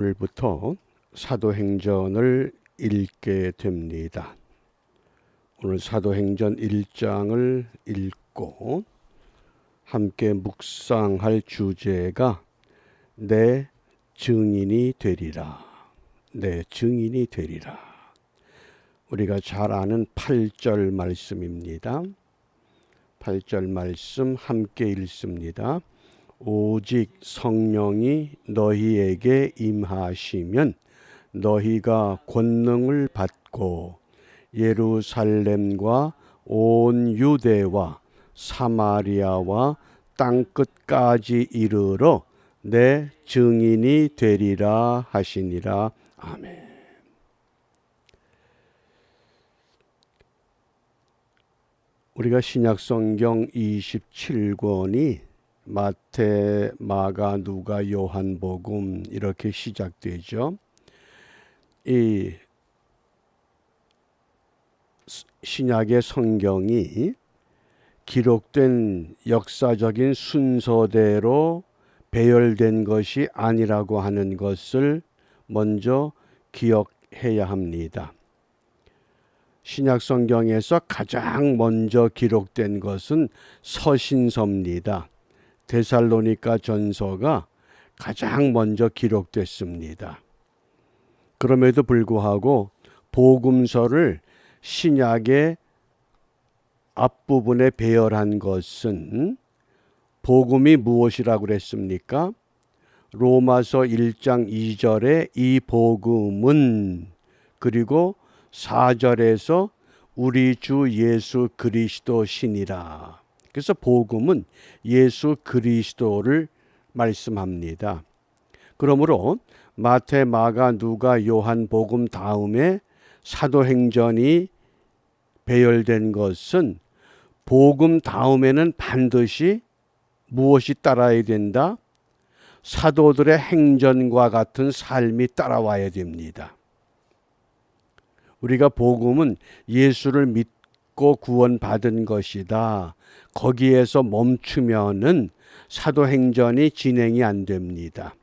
오늘부터 사도행전을 읽게 됩니다. 오늘 사도행전 1장을 읽고 함께 묵상할 주제가 내 증인이 되리라. 내 증인이 되리라. 우리가 잘 아는 8절 말씀입니다. 8절 말씀 함께 읽습니다. 오직 성령이 너희에게 임하시면 너희가 권능을 받고 예루살렘과 온 유대와 사마리아와 땅 끝까지 이르러 내 증인이 되리라 하시니라. 아멘. 우리가 신약 성경 27권이 마태, 마가, 누가, 요한복음 이렇게 시작되죠. 이 신약의 성경이 기록된 역사적인 순서대로 배열된 것이 아니라고 하는 것을 먼저 기억해야 합니다. 신약 성경에서 가장 먼저 기록된 것은 서신서입니다. 데살로니가 전서가 가장 먼저 기록됐습니다. 그럼에도 불구하고 복음서를 신약의 앞부분에 배열한 것은 복음이 무엇이라고 그랬습니까? 로마서 1장 2절에 이 복음은 그리고 4절에서 우리 주 예수 그리스도 신이라. 그래서 복음은 예수 그리스도를 말씀합니다. 그러므로 마태, 마가, 누가, 요한 복음 다음에 사도행전이 배열된 것은 복음 다음에는 반드시 무엇이 따라야 된다? 사도들의 행전과 같은 삶이 따라와야 됩니다. 우리가 복음은 예수를 믿 고 구원받은 것이다. 거기에서 멈추면은 사도행전이 진행이 안 됩니다.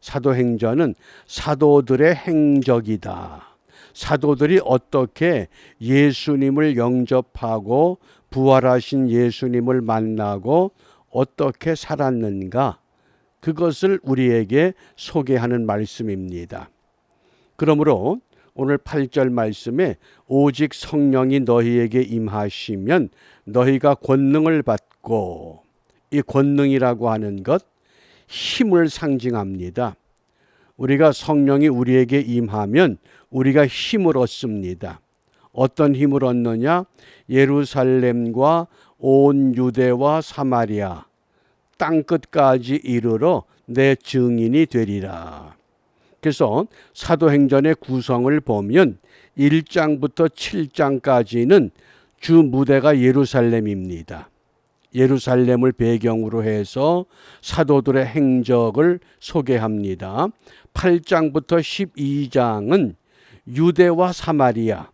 사도행전은 사도들의 행적이다. 사도들이 어떻게 예수님을 영접하고 부활하신 예수님을 만나고 어떻게 살았는가 그것을 우리에게 소개하는 말씀입니다. 그러므로 오늘 8절 말씀에 오직 성령이 너희에게 임하시면 너희가 권능을 받고 이 권능이라고 하는 것 힘을 상징합니다. 우리가 성령이 우리에게 임하면 우리가 힘을 얻습니다. 어떤 힘을 얻느냐? 예루살렘과 온 유대와 사마리아 땅 끝까지 이르러 내 증인이 되리라. 그래서 사도행전의 구성을 보면 1장부터 7장까지는 주 무대가 예루살렘입니다. 예루살렘을 배경으로 해서 사도들의 행적을 소개합니다. 8장부터 12장은 유대와 사마리아,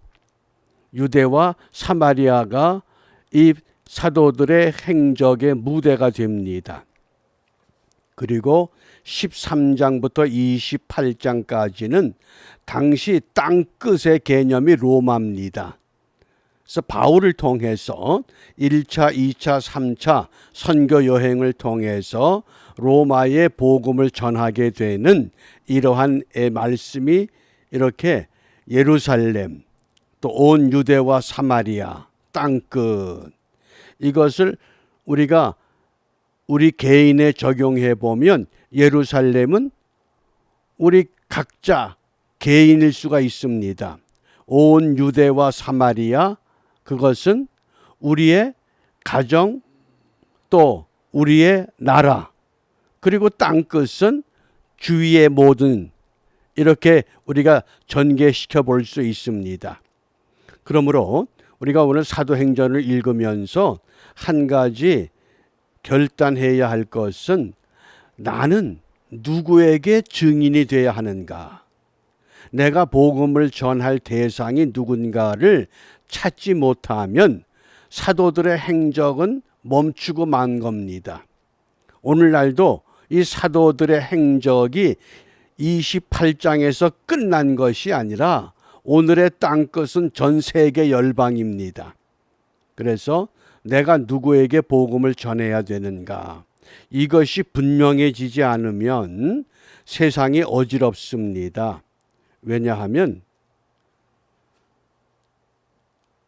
유대와 사마리아가 이 사도들의 행적의 무대가 됩니다. 그리고 13장부터 28장까지는 당시 땅 끝의 개념이 로마입니다. 그래서 바울을 통해서 1차, 2차, 3차 선교 여행을 통해서 로마의 복음을 전하게 되는 이러한 말씀이 이렇게 예루살렘 또 온 유대와 사마리아 땅끝 이것을 우리가 우리 개인에 적용해 보면 예루살렘은 우리 각자 개인일 수가 있습니다. 온 유대와 사마리아 그것은 우리의 가정 또 우리의 나라 그리고 땅 끝은 주위의 모든 이렇게 우리가 전개시켜 볼 수 있습니다. 그러므로 우리가 오늘 사도행전을 읽으면서 한 가지 결단해야 할 것은 나는 누구에게 증인이 되어야 하는가? 내가 복음을 전할 대상이 누군가를 찾지 못하면 사도들의 행적은 멈추고 만 겁니다. 오늘날도 이 사도들의 행적이 28장에서 끝난 것이 아니라 오늘의 땅끝은 전 세계 열방입니다. 그래서 내가 누구에게 복음을 전해야 되는가? 이것이 분명해지지 않으면 세상이 어지럽습니다. 왜냐하면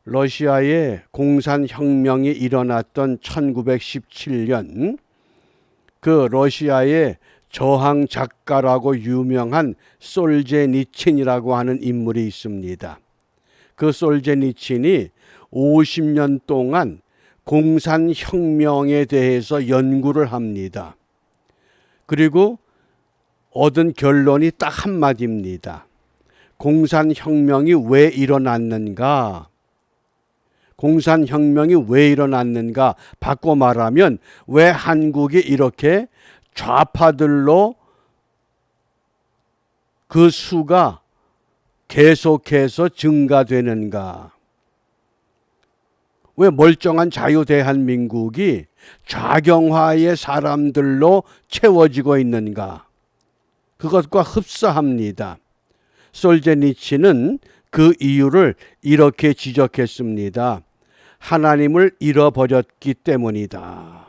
러시아의 공산혁명이 일어났던 1917년 그 러시아의 저항 작가라고 유명한 솔제니친이라고 하는 인물이 있습니다. 그 솔제니친이 50년 동안 공산혁명에 대해서 연구를 합니다. 그리고 얻은 결론이 딱 한마디입니다. 공산혁명이 왜 일어났는가? 공산혁명이 왜 일어났는가? 바꿔 말하면 왜 한국이 이렇게 좌파들로 그 수가 계속해서 증가되는가? 왜 멀쩡한 자유 대한민국이 좌경화의 사람들로 채워지고 있는가? 그것과 흡사합니다. 솔제니치는 그 이유를 이렇게 지적했습니다. 하나님을 잃어버렸기 때문이다.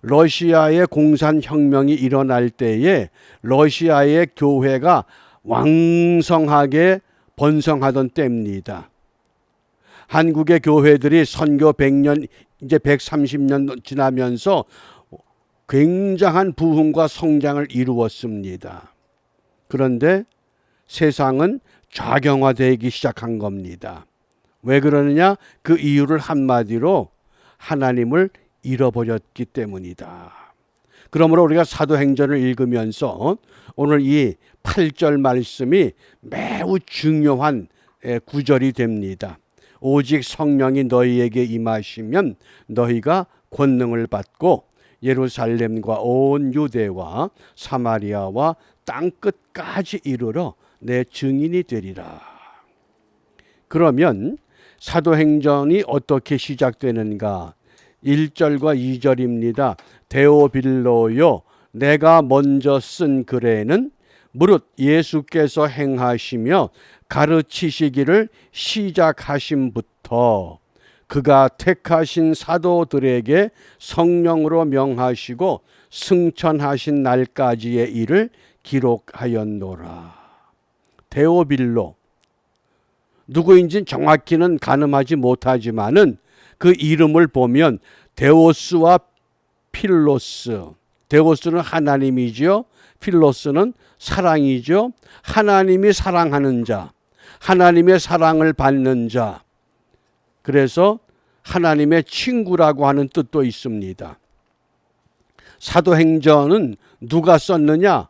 러시아의 공산혁명이 일어날 때에 러시아의 교회가 왕성하게 번성하던 때입니다. 한국의 교회들이 선교 100년, 이제 130년 지나면서 굉장한 부흥과 성장을 이루었습니다. 그런데 세상은 좌경화되기 시작한 겁니다. 왜 그러느냐? 그 이유를 한마디로 하나님을 잃어버렸기 때문이다. 그러므로 우리가 사도행전을 읽으면서 오늘 이 8절 말씀이 매우 중요한 구절이 됩니다. 오직 성령이 너희에게 임하시면 너희가 권능을 받고 예루살렘과 온 유대와 사마리아와 땅 끝까지 이르러 내 증인이 되리라. 그러면 사도행전이 어떻게 시작되는가? 1절과 2절입니다. 데오빌로요 내가 먼저 쓴 글에는 무릇 예수께서 행하시며 가르치시기를 시작하심부터 그가 택하신 사도들에게 성령으로 명하시고 승천하신 날까지의 일을 기록하였노라. 데오빌로 누구인지 정확히는 가늠하지 못하지만은 그 이름을 보면 데오스와 필로스. 데오스는 하나님이죠. 필로스는 사랑이죠. 하나님이 사랑하는 자, 하나님의 사랑을 받는 자. 그래서 하나님의 친구라고 하는 뜻도 있습니다. 사도행전은 누가 썼느냐?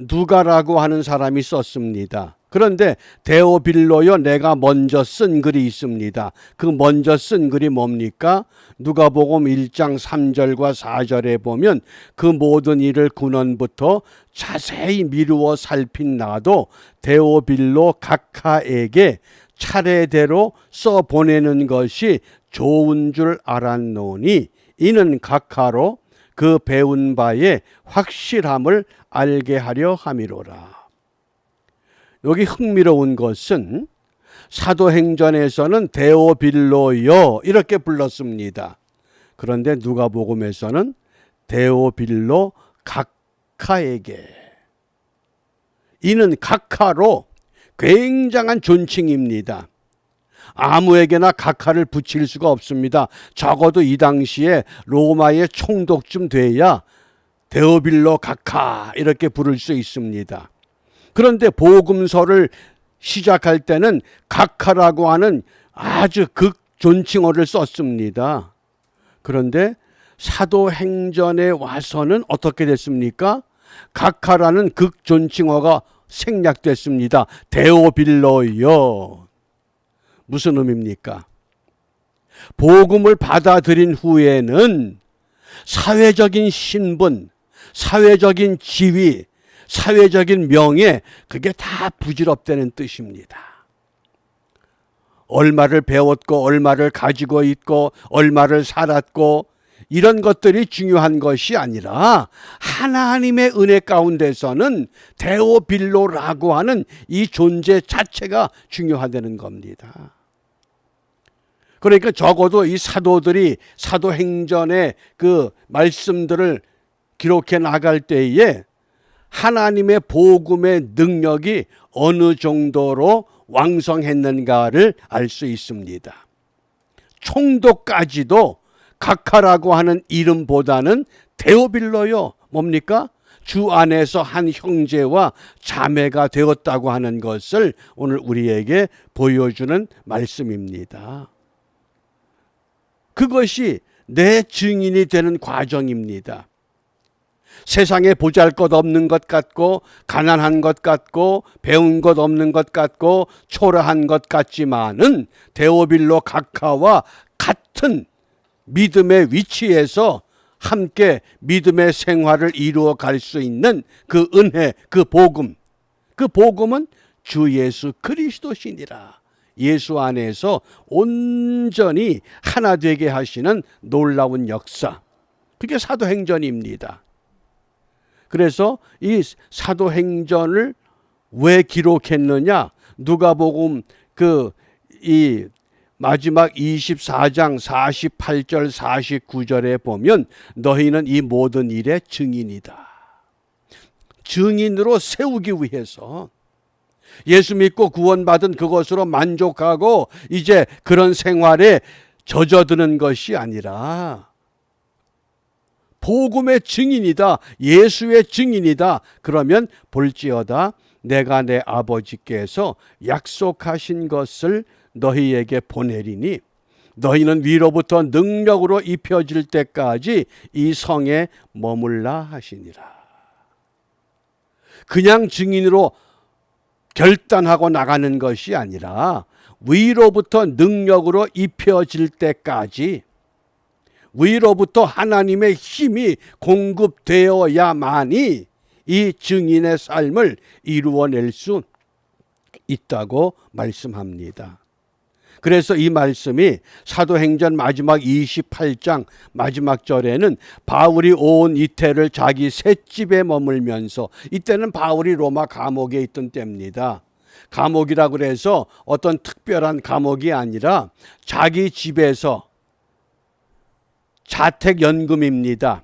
누가라고 하는 사람이 썼습니다. 그런데 데오빌로요 내가 먼저 쓴 글이 있습니다. 그 먼저 쓴 글이 뭡니까? 누가복음 1장 3절과 4절에 보면 그 모든 일을 근원부터 자세히 미루어 살핀 나도 데오빌로 각하에게 차례대로 써 보내는 것이 좋은 줄 알았노니 이는 각하로 그 배운 바의 확실함을 알게 하려 함이로라. 여기 흥미로운 것은 사도행전에서는 데오빌로요 이렇게 불렀습니다. 그런데 누가복음에서는 데오빌로 각하에게 이는 각하로 굉장한 존칭입니다. 아무에게나 각하를 붙일 수가 없습니다. 적어도 이 당시에 로마의 총독쯤 돼야 데오빌로 각하 이렇게 부를 수 있습니다. 그런데 복음서를 시작할 때는 각하라고 하는 아주 극 존칭어를 썼습니다. 그런데 사도행전에 와서는 어떻게 됐습니까? 각하라는 극 존칭어가 생략됐습니다. 데오빌로요. 무슨 의미입니까? 복음을 받아들인 후에는 사회적인 신분, 사회적인 지위, 사회적인 명예, 그게 다 부질없다는 뜻입니다. 얼마를 배웠고, 얼마를 가지고 있고, 얼마를 살았고, 이런 것들이 중요한 것이 아니라 하나님의 은혜 가운데서는 데오빌로라고 하는 이 존재 자체가 중요하다는 겁니다. 그러니까 적어도 이 사도들이 사도행전의 그 말씀들을 기록해 나갈 때에 하나님의 복음의 능력이 어느 정도로 왕성했는가를 알 수 있습니다. 총독까지도 각하라고 하는 이름보다는 데오빌로요. 뭡니까? 주 안에서 한 형제와 자매가 되었다고 하는 것을 오늘 우리에게 보여주는 말씀입니다. 그것이 내 증인이 되는 과정입니다. 세상에 보잘 것 없는 것 같고, 가난한 것 같고, 배운 것 없는 것 같고, 초라한 것 같지만은, 데오빌로 각하와 같은 믿음의 위치에서 함께 믿음의 생활을 이루어 갈 수 있는 그 은혜, 그 복음. 그 복음은 주 예수 그리스도시니라. 예수 안에서 온전히 하나 되게 하시는 놀라운 역사. 그게 사도행전입니다. 그래서 이 사도행전을 왜 기록했느냐? 누가복음 그 이 마지막 24장 48절 49절에 보면 너희는 이 모든 일의 증인이다. 증인으로 세우기 위해서 예수 믿고 구원받은 그것으로 만족하고 이제 그런 생활에 젖어드는 것이 아니라 복음의 증인이다. 예수의 증인이다. 그러면 볼지어다 내가 내 아버지께서 약속하신 것을 너희에게 보내리니 너희는 위로부터 능력으로 입혀질 때까지 이 성에 머물라 하시니라. 그냥 증인으로 결단하고 나가는 것이 아니라 위로부터 능력으로 입혀질 때까지 위로부터 하나님의 힘이 공급되어야만이 이 증인의 삶을 이루어낼 수 있다고 말씀합니다. 그래서 이 말씀이 사도행전 마지막 28장 마지막 절에는 바울이 온 이태를 자기 셋집에 머물면서 이때는 바울이 로마 감옥에 있던 때입니다. 감옥이라 그래서 어떤 특별한 감옥이 아니라 자기 집에서 자택연금입니다.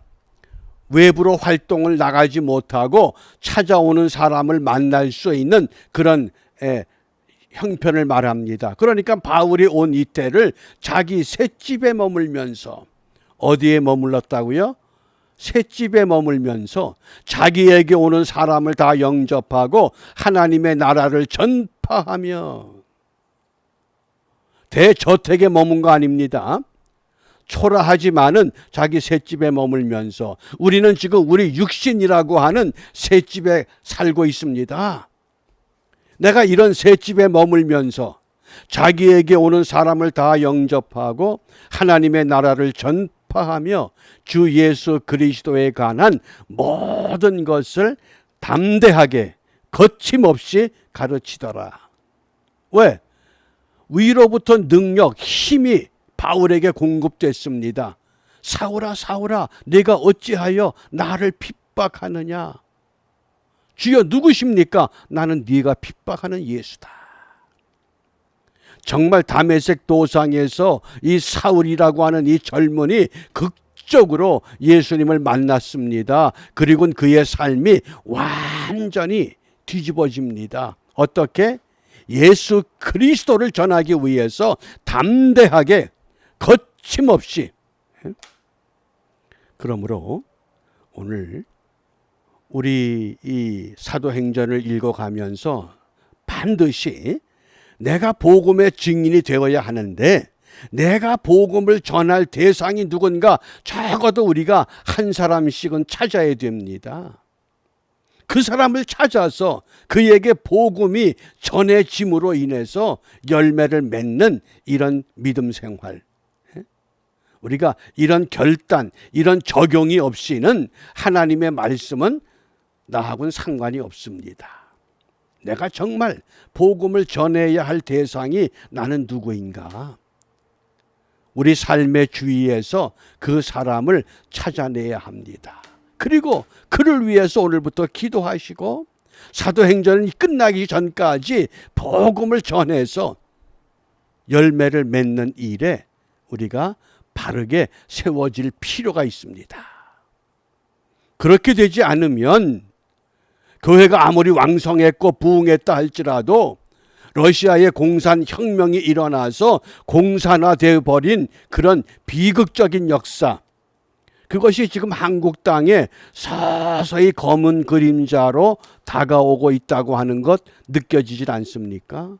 외부로 활동을 나가지 못하고 찾아오는 사람을 만날 수 있는 그런 에, 형편을 말합니다. 그러니까 바울이 온 이때를 자기 셋집에 머물면서 어디에 머물렀다고요? 셋집에 머물면서 자기에게 오는 사람을 다 영접하고 하나님의 나라를 전파하며 대저택에 머문 거 아닙니다. 초라하지만은 자기 셋집에 머물면서 우리는 지금 우리 육신이라고 하는 셋집에 살고 있습니다. 내가 이런 셋집에 머물면서 자기에게 오는 사람을 다 영접하고 하나님의 나라를 전파하며 주 예수 그리스도에 관한 모든 것을 담대하게 거침없이 가르치더라. 왜? 위로부터 능력, 힘이 바울에게 공급됐습니다. 사울아, 사울아, 내가 어찌하여 나를 핍박하느냐? 주여 누구십니까? 나는 네가 핍박하는 예수다. 정말 다메섹 도상에서 이 사울이라고 하는 이 젊은이 극적으로 예수님을 만났습니다. 그리고 그의 삶이 완전히 뒤집어집니다. 어떻게? 예수 그리스도를 전하기 위해서 담대하게 거침없이 그러므로 오늘 우리 이 사도행전을 읽어가면서 반드시 내가 복음의 증인이 되어야 하는데 내가 복음을 전할 대상이 누군가 적어도 우리가 한 사람씩은 찾아야 됩니다. 그 사람을 찾아서 그에게 복음이 전해짐으로 인해서 열매를 맺는 이런 믿음 생활. 우리가 이런 결단, 이런 적용이 없이는 하나님의 말씀은 나하고는 상관이 없습니다. 내가 정말 복음을 전해야 할 대상이 나는 누구인가? 우리 삶의 주위에서 그 사람을 찾아내야 합니다. 그리고 그를 위해서 오늘부터 기도하시고 사도행전이 끝나기 전까지 복음을 전해서 열매를 맺는 일에 우리가 바르게 세워질 필요가 있습니다. 그렇게 되지 않으면 교회가 아무리 왕성했고 부흥했다 할지라도 러시아의 공산 혁명이 일어나서 공산화되어 버린 그런 비극적인 역사 그것이 지금 한국 땅에 서서히 검은 그림자로 다가오고 있다고 하는 것 느껴지질 않습니까?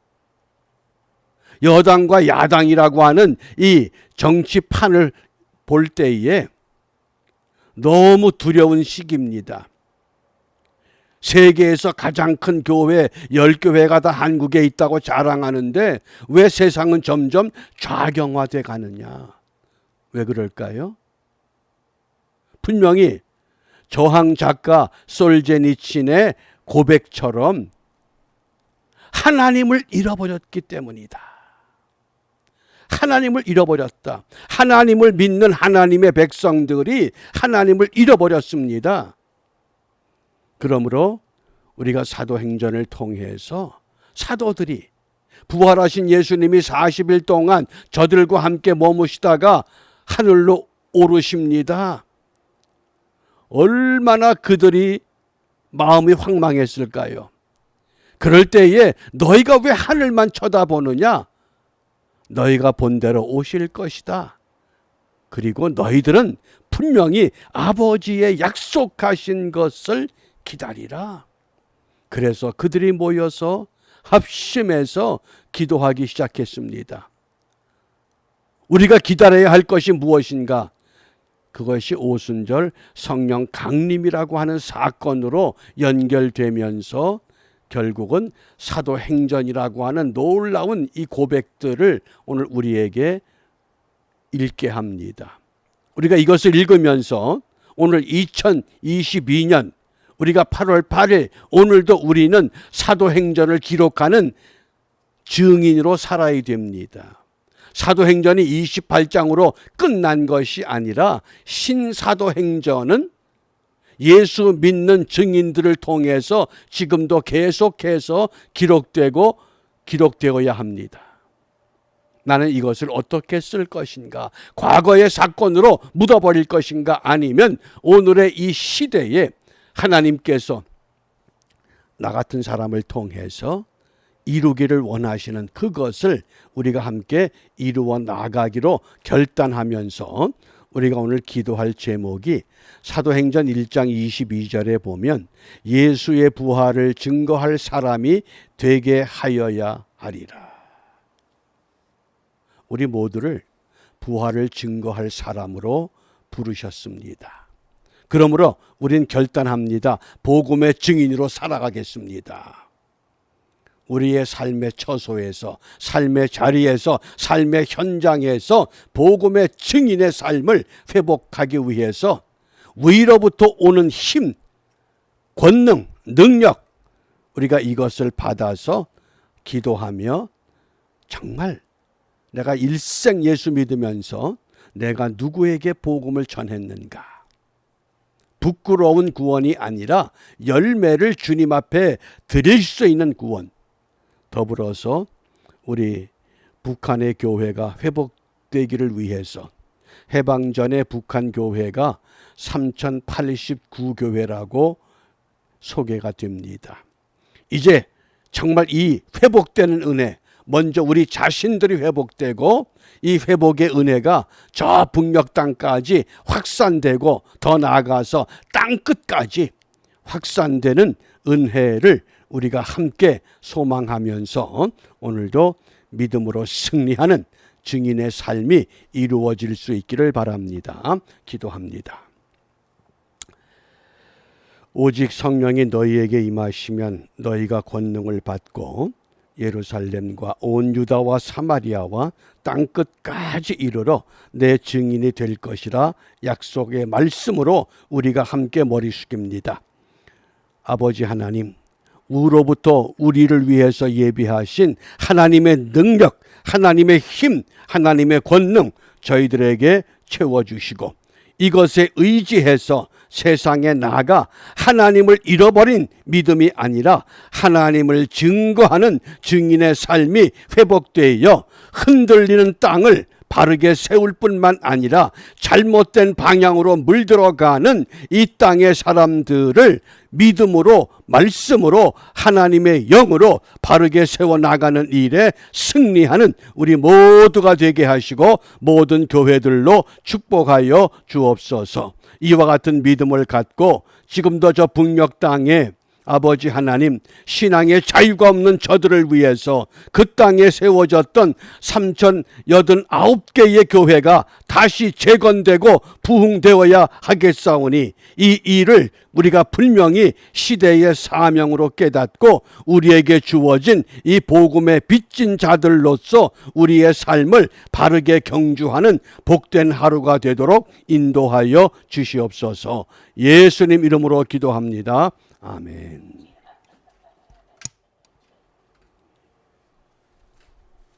여당과 야당이라고 하는 이 정치판을 볼 때에 너무 두려운 시기입니다. 세계에서 가장 큰 교회 열 교회가 다 한국에 있다고 자랑하는데 왜 세상은 점점 좌경화돼 가느냐? 왜 그럴까요? 분명히 저항 작가 솔제니친의 고백처럼 하나님을 잃어버렸기 때문이다. 하나님을 잃어버렸다. 하나님을 믿는 하나님의 백성들이 하나님을 잃어버렸습니다. 그러므로 우리가 사도행전을 통해서 사도들이 부활하신 예수님이 40일 동안 저들과 함께 머무시다가 하늘로 오르십니다. 얼마나 그들이 마음이 황망했을까요? 그럴 때에 너희가 왜 하늘만 쳐다보느냐? 너희가 본대로 오실 것이다. 그리고 너희들은 분명히 아버지의 약속하신 것을 기다리라. 그래서 그들이 모여서 합심해서 기도하기 시작했습니다. 우리가 기다려야 할 것이 무엇인가? 그것이 오순절 성령 강림이라고 하는 사건으로 연결되면서 결국은 사도행전이라고 하는 놀라운 이 고백들을 오늘 우리에게 읽게 합니다. 우리가 이것을 읽으면서 오늘 2022년 우리가 8월 8일 오늘도 우리는 사도행전을 기록하는 증인으로 살아야 됩니다. 사도행전이 28장으로 끝난 것이 아니라 신사도행전은 예수 믿는 증인들을 통해서 지금도 계속해서 기록되고 기록되어야 합니다. 나는 이것을 어떻게 쓸 것인가? 과거의 사건으로 묻어버릴 것인가? 아니면 오늘의 이 시대에 하나님께서 나 같은 사람을 통해서 이루기를 원하시는 그것을 우리가 함께 이루어 나가기로 결단하면서 우리가 오늘 기도할 제목이 사도행전 1장 22절에 보면 예수의 부활을 증거할 사람이 되게 하여야 하리라. 우리 모두를 부활을 증거할 사람으로 부르셨습니다. 그러므로 우린 결단합니다. 복음의 증인으로 살아가겠습니다. 우리의 삶의 처소에서, 삶의 자리에서, 삶의 현장에서 복음의 증인의 삶을 회복하기 위해서 위로부터 오는 힘, 권능, 능력, 우리가 이것을 받아서 기도하며 정말 내가 일생 예수 믿으면서 내가 누구에게 복음을 전했는가? 부끄러운 구원이 아니라 열매를 주님 앞에 드릴 수 있는 구원. 더불어서 우리 북한의 교회가 회복되기를 위해서 해방 전에 북한 교회가 3089교회라고 소개가 됩니다. 이제 정말 이 회복되는 은혜, 먼저 우리 자신들이 회복되고 이 회복의 은혜가 저 북녘 땅까지 확산되고 더 나아가서 땅 끝까지 확산되는 은혜를 우리가 함께 소망하면서 오늘도 믿음으로 승리하는 증인의 삶이 이루어질 수 있기를 바랍니다. 기도합니다. 오직 성령이 너희에게 임하시면 너희가 권능을 받고 예루살렘과 온 유다와 사마리아와 땅 끝까지 이르러 내 증인이 될 것이라 약속의 말씀으로 우리가 함께 머리 숙입니다. 아버지 하나님, 우로부터 우리를 위해서 예비하신 하나님의 능력, 하나님의 힘, 하나님의 권능 저희들에게 채워주시고 이것에 의지해서 세상에 나가 하나님을 잃어버린 믿음이 아니라 하나님을 증거하는 증인의 삶이 회복되어 흔들리는 땅을 바르게 세울 뿐만 아니라 잘못된 방향으로 물들어가는 이 땅의 사람들을 믿음으로 말씀으로 하나님의 영으로 바르게 세워 나가는 일에 승리하는 우리 모두가 되게 하시고 모든 교회들로 축복하여 주옵소서. 이와 같은 믿음을 갖고 지금도 저 북녘 땅에 아버지 하나님 신앙의 자유가 없는 저들을 위해서 그 땅에 세워졌던 3,089개의 교회가 다시 재건되고 부흥되어야 하겠사오니 이 일을 우리가 분명히 시대의 사명으로 깨닫고 우리에게 주어진 이 복음의 빚진 자들로서 우리의 삶을 바르게 경주하는 복된 하루가 되도록 인도하여 주시옵소서 예수님 이름으로 기도합니다. 아멘.